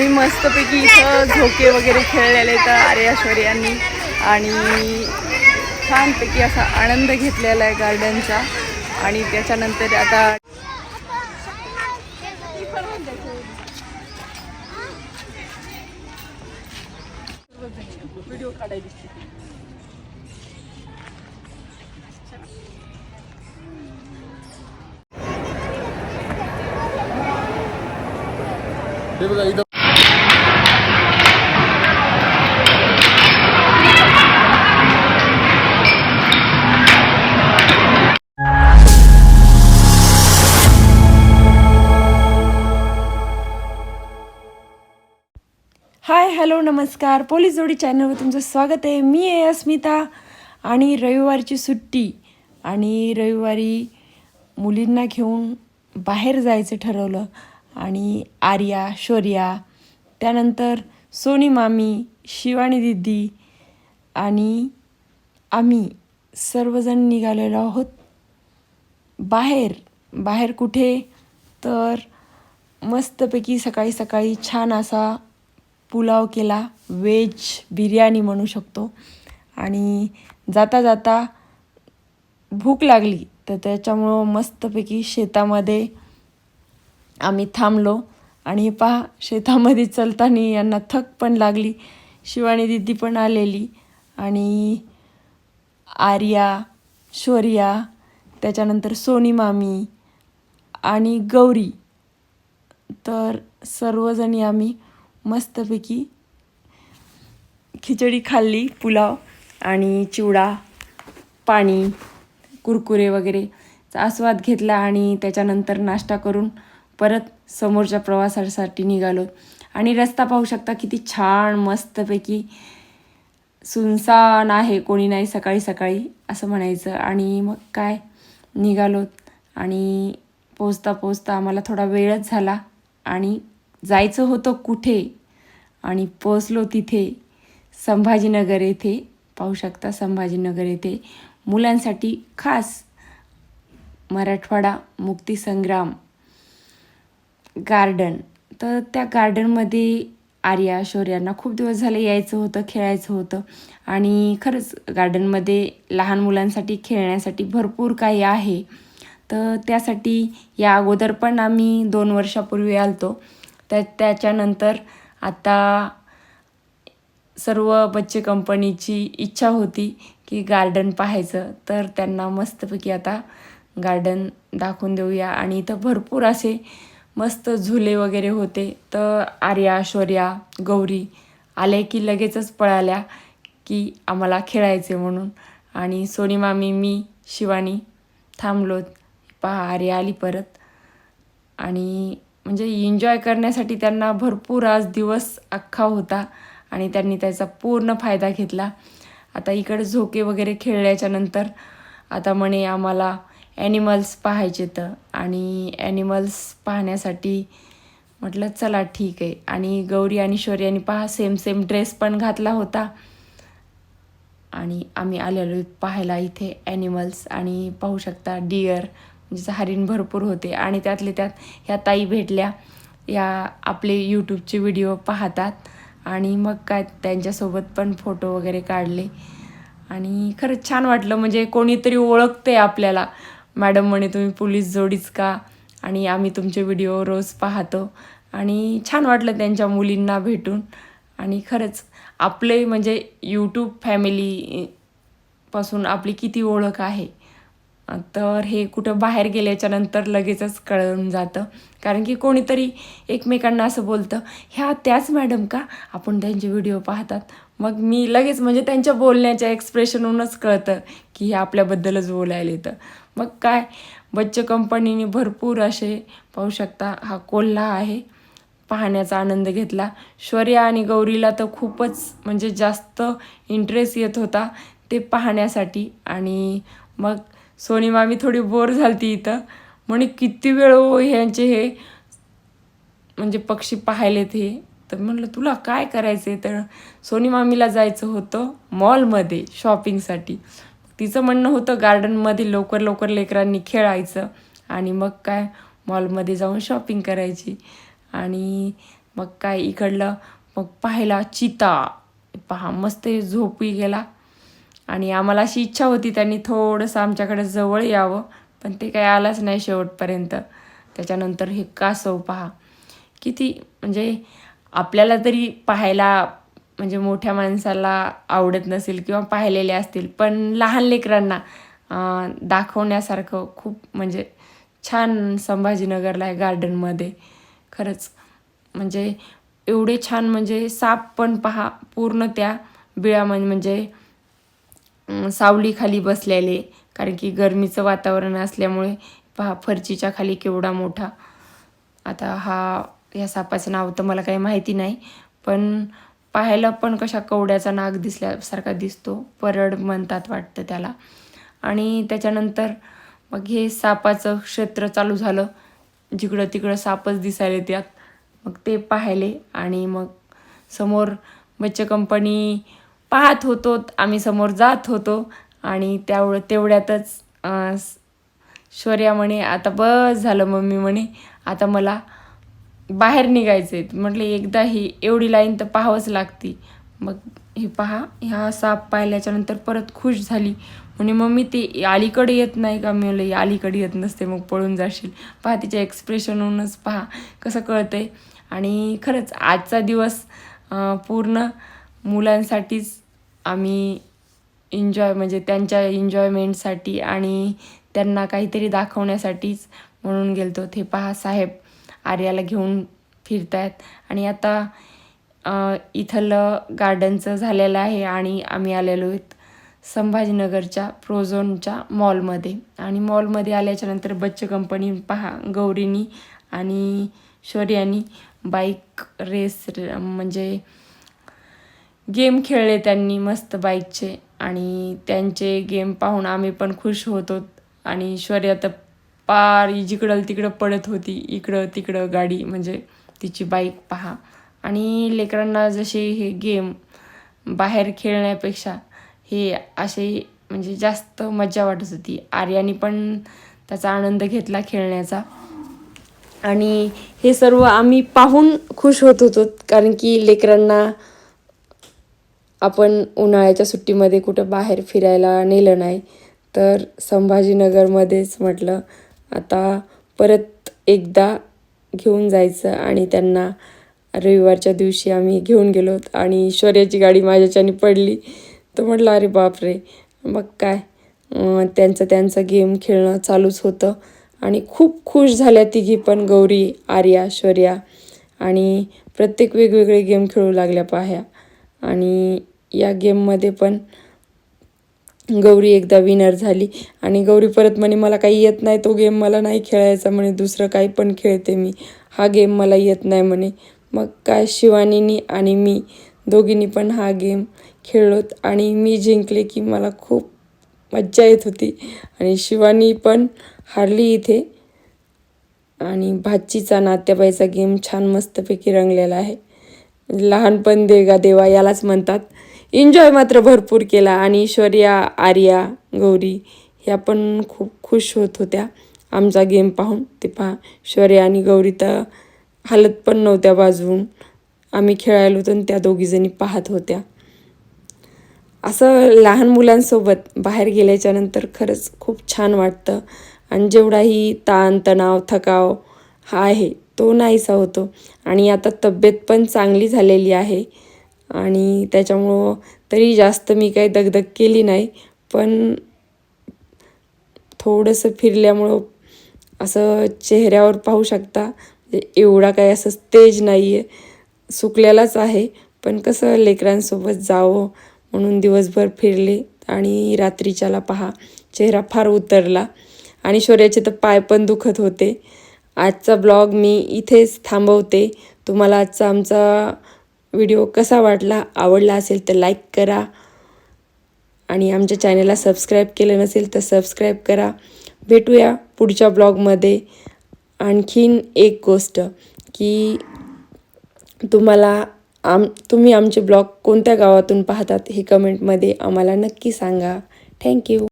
आम्ही मस्तपैकी इथं झोके वगैरे खेळलेले तर आर्याश्वरी यांनी. आणि छानपैकी असा आनंद घेतलेला आहे गार्डनचा आणि त्याच्यानंतर आता व्हिडिओ काढायची हे बघा इथं हॅलो नमस्कार. पोलीस जोडी चॅनलवर तुमचं स्वागत आहे. मी आहे अस्मिता आणि रविवारची सुट्टी आणि रविवारी मुलींना घेऊन बाहेर जायचं ठरवलं आणि आर्या शौर्या त्यानंतर सोनी मामी शिवानी दिदी आणि आम्ही सर्वजण निघालेलो आहोत बाहेर. बाहेर कुठे? तर मस्तपैकी सकाळी सकाळी छान असा पुलाव केला व्हेज बिर्याणी म्हणू शकतो. आणि जाता जाता भूक लागली तर त्याच्यामुळं मस्तपैकी शेतामध्ये आम्ही थांबलो. आणि पहा शेतामध्ये चलताना यांना थक पण लागली शिवानी दिदी पण आलेली. आणि आर्या शौर्या त्याच्यानंतर सोनी मामी आणि गौरी. तर सर्वजणी आम्ही मस्तपैकी खिचडी खाल्ली पुलाव आणि चिवडा पाणी कुरकुरे वगैरे चा आस्वाद घेतला आणि त्याच्यानंतर नाश्ता करून परत समोरच्या प्रवासासाठी निघालो. आणि रस्ता पाहू शकता किती छान मस्तपैकी सुनसान आहे कोणी नाही सकाळी सकाळी असं म्हणायचं. आणि मग काय? निघालोत आणि पोचता पोचता आम्हाला थोडा वेळच झाला आणि जायचं होतं कुठे? आणि पोचलो तिथे संभाजीनगर येथे. पाहू शकता संभाजीनगर येथे. मुलांसाठी खास मराठवाडा मुक्तीसंग्राम गार्डन तर त्या गार्डनमध्ये आर्या शौर्यांना खूप दिवस झाले यायचं होतं खेळायचं होतं. आणि खरंच गार्डनमध्ये लहान मुलांसाठी खेळण्यासाठी भरपूर काही आहे. तर त्यासाठी या अगोदर पण आम्ही दोन वर्षापूर्वी आलतो. तर त्याच्यानंतर आता सर्व बच्चे कंपनीची इच्छा होती की गार्डन पाहायचं. तर त्यांना मस्तपैकी आता गार्डन दाखवून देऊया. आणि इथं भरपूर असे मस्त झुले वगैरे होते. तर आर्या शौर्या गौरी आले की लगेचच पळाल्या की आम्हाला खेळायचे म्हणून. आणि सोनी मामी मी शिवानी थांबलोत. पहा आर्या आली परत. आणि म्हणजे एन्जॉय करण्यासाठी त्यांना भरपूर आज दिवस अख्खा होता आणि त्यांनी त्याचा पूर्ण फायदा घेतला. आता इकडे झोके वगैरे खेळल्याच्या नंतर आता म्हणे आम्हाला ॲनिमल्स पाहायचे तर. आणि ॲनिमल्स पाहण्यासाठी म्हटलं चला ठीक आहे. आणि गौरी आणि शौर्यानी पहा सेम सेम ड्रेस पण घातला होता. आणि आम्ही आलेलो पाहायला इथे ॲनिमल्स आणि पाहू शकता डिअर म्हणजे हरिण भरपूर होते. आणि त्यातले त्यात ह्या ताई भेटल्या. या आपले यूट्यूबचे व्हिडिओ पाहतात. आणि मग काय त्यांच्यासोबत पण फोटो वगैरे काढले. आणि खरंच छान वाटलं. म्हणजे कोणीतरी ओळखते आपल्याला. मॅडम म्हणे तुम्ही पोलीस जोडीच का? आणि आम्ही तुमचे व्हिडिओ रोज पाहतो. आणि छान वाटलं त्यांच्या मुलींना भेटून. आणि खरंच आपले म्हणजे यूट्यूब फॅमिलीपासून आपली किती ओळख आहे. तर हे कुठं बाहेर गेल्याच्यानंतर लगेचच कळून जातं. कारण की कोणीतरी एकमेकांना असं बोलतं ह्या त्याच मॅडम का? आपण त्यांचे व्हिडिओ पाहतात. मग मी लगेच म्हणजे त्यांच्या बोलण्याच्या एक्सप्रेशनहूनच कळतं की हे आपल्याबद्दलच बोलायला येतं. मग काय? बच्चे कंपनीने भरपूर असे पाहू शकता हा कोल्हा आहे. पाहण्याचा आनंद घेतला. शौर्या आणि गौरीला तर खूपच म्हणजे जास्त इंटरेस्ट येत होता ते पाहण्यासाठी. आणि मग सोनी मामी थोडी बोर झालती इथं. म्हणे किती वेळ हो ह्यांचे हे म्हणजे पक्षी पाहायलेत हे? तर म्हणलं तुला काय करायचं आहे तर? सोनी मामीला जायचं होतं मॉलमध्ये शॉपिंगसाठी. तिचं म्हणणं होतं गार्डनमध्ये लवकर लवकर लेकरांनी खेळायचं आणि मग काय मॉलमध्ये जाऊन शॉपिंग करायची. आणि मग काय इकडलं मग पाहायला चिता. पहा मस्त झोपी गेला. आणि आम्हाला अशी इच्छा होती त्यांनी थोडंसं आमच्याकडे जवळ यावं पण ते काही आलाच नाही शेवटपर्यंत. त्याच्यानंतर हे कासव पहा. किती म्हणजे आपल्याला तरी पाहायला म्हणजे मोठ्या माणसाला आवडत नसेल किंवा पाहिलेले असतील पण लहान लेकरांना दाखवण्यासारखं खूप म्हणजे छान संभाजीनगरला आहे गार्डनमध्ये. खरंच म्हणजे एवढे छान म्हणजे साप पण पहा पूर्ण त्या बिळा म्हणजे सावलीखाली बसलेले कारण की गरमीचं वातावरण असल्यामुळे पहा फरचीच्या खाली केवढा मोठा. आता हा या सापाचं नाव तर मला काही माहिती नाही पण पाहायला पण कशा कवड्याचा नाग दिसल्यासारखा दिसतो परड म्हणतात वाटतं त्याला. आणि त्याच्यानंतर मग हे सापाचं क्षेत्र चालू झालं जिकडं तिकडं सापच दिसायले त्यात मग ते पाहिले आणि मग समोर मच्छ कंपनी पाहत होतो आम्ही समोर जात होतो आणि त्याव तेवढ्यातच शौर्या म्हणे आता बस झालं मम्मी म्हणे आता मला बाहेर निघायचं आहे म्हटलं एकदा ही एवढी लाईन तर पाहावंच लागती. मग हे पहा ह्या साप पाहिल्याच्यानंतर परत खुश झाली. म्हणे मम्मी ते अलीकडे येत नाही का? मी म्हणलं अलीकडे येत नसते मग पळून जाशील. पहा तिच्या एक्सप्रेशनहूनच पहा कसं कळतंय. आणि खरंच आजचा दिवस पूर्ण मुलांसाठीच आम्ही एन्जॉय म्हणजे त्यांच्या एन्जॉयमेंटसाठी आणि त्यांना काहीतरी दाखवण्यासाठीच म्हणून गेलतो. ते पहा साहेब आर्याला घेऊन फिरतायत. आणि आता इथलं गार्डनचं झालेलं आहे आणि आम्ही आलेलो आहेत संभाजीनगरच्या प्रोझोनच्या मॉलमध्ये आणि मॉलमध्ये आल्याच्यानंतर बच्च कंपनी पहा गौरीनी आणि शौर्यानी बाईक रेस म्हणजे गेम खेळले त्यांनी मस्त बाईकचे आणि त्यांचे गेम पाहून आम्ही पण खुश होतो. आणि शौर्या तर पार जिकडं तिकडं पडत होती इकडं तिकडं गाडी म्हणजे तिची बाईक पहा. आणि लेकरांना जसे हे गेम बाहेर खेळण्यापेक्षा हे असे म्हणजे जास्त मजा वाटत होती. आर्याने पण त्याचा आनंद घेतला खेळण्याचा. आणि हे सर्व आम्ही पाहून खुश होत होतो कारण की लेकरांना आपण उन्हाळ्याच्या सुट्टीमध्ये कुठं बाहेर फिरायला नेलं नाही तर संभाजीनगरमध्येच म्हटलं आता परत एकदा घेऊन जायचं आणि त्यांना रविवारच्या दिवशी आम्ही घेऊन गेलो आणि शौर्याची गाडी माझ्याच्याने पडली. तर म्हटलं अरे बापरे मग काय? त्यांचं त्यांचं गेम खेळणं चालूच होतं आणि खूप खुश झाल्या तिघी पण गौरी आर्या शौर्या आणि प्रत्येक वेगवेगळे गेम खेळू लागल्या पाह्या. आणि या गेममध्ये पण गौरी एकदा विनर झाली. आणि गौरी परत म्हणे मला काही येत नाही तो गेम मला नाही खेळायचा म्हणे दुसरं काही पण खेळते मी. हा गेम मला येत नाही म्हणे. मग काय शिवानीनी आणि मी दोघींनी पण हा गेम खेळलोत. आणि मी जिंकले की मला खूप मज्जा येत होती. आणि शिवानी पण हारली इथे. आणि भाचीचा नात्याबाईचा गेम छान मस्तपैकी रंगलेला आहे. लहानपण देगा देवा यालाच म्हणतात. एन्जॉय मात्र भरपूर केला. आणि ऐश्वर्या आर्या गौरी ह्या पण खूप खुश होत होत्या. आमचा गेम पाहून. ते पहा शौर्या आणि गौरी तर हालत पण नव्हत्या बाजवून आम्ही खेळायलो होतो आणि त्या दोघीजणी पाहत होत्या. असं लहान मुलांसोबत बाहेर गेल्याच्यानंतर खरंच खूप छान वाटतं. आणि जेवढाही ताण तणाव थकाव हा आहे तो नाहीसा होतो. आणि आता तब्येत पण चांगली झालेली आहे. आणि त्याच्यामुळं तरी जास्त मी काही दगदग केली नाही. पण थोडंसं फिरल्यामुळं असं चेहऱ्यावर पाहू शकता म्हणजे एवढा काही असं तेज नाही आहे सुकलेलाच आहे. पण कसं लेकरांसोबत जावं म्हणून दिवसभर फिरले आणि रात्रीच्याला पहा चेहरा फार उतरला. आणि शौर्याचे तर पाय पण दुखत होते. आजचा ब्लॉग मी इथेच थांबवते. तुम्हाला आजचा आमचा व्हिडिओ कसा वाटला आवडला असेल तर लाईक करा. आणि आमच्या चॅनलला सबस्क्राईब केलं नसेल तर सबस्क्राईब करा. भेटूया पुढच्या ब्लॉगमध्ये आणखीन एक गोष्ट की तुम्हाला आम तुम्ही आमचे ब्लॉग कोणत्या गावातून पाहतात हे कमेंटमध्ये आम्हाला नक्की सांगा. थँक्यू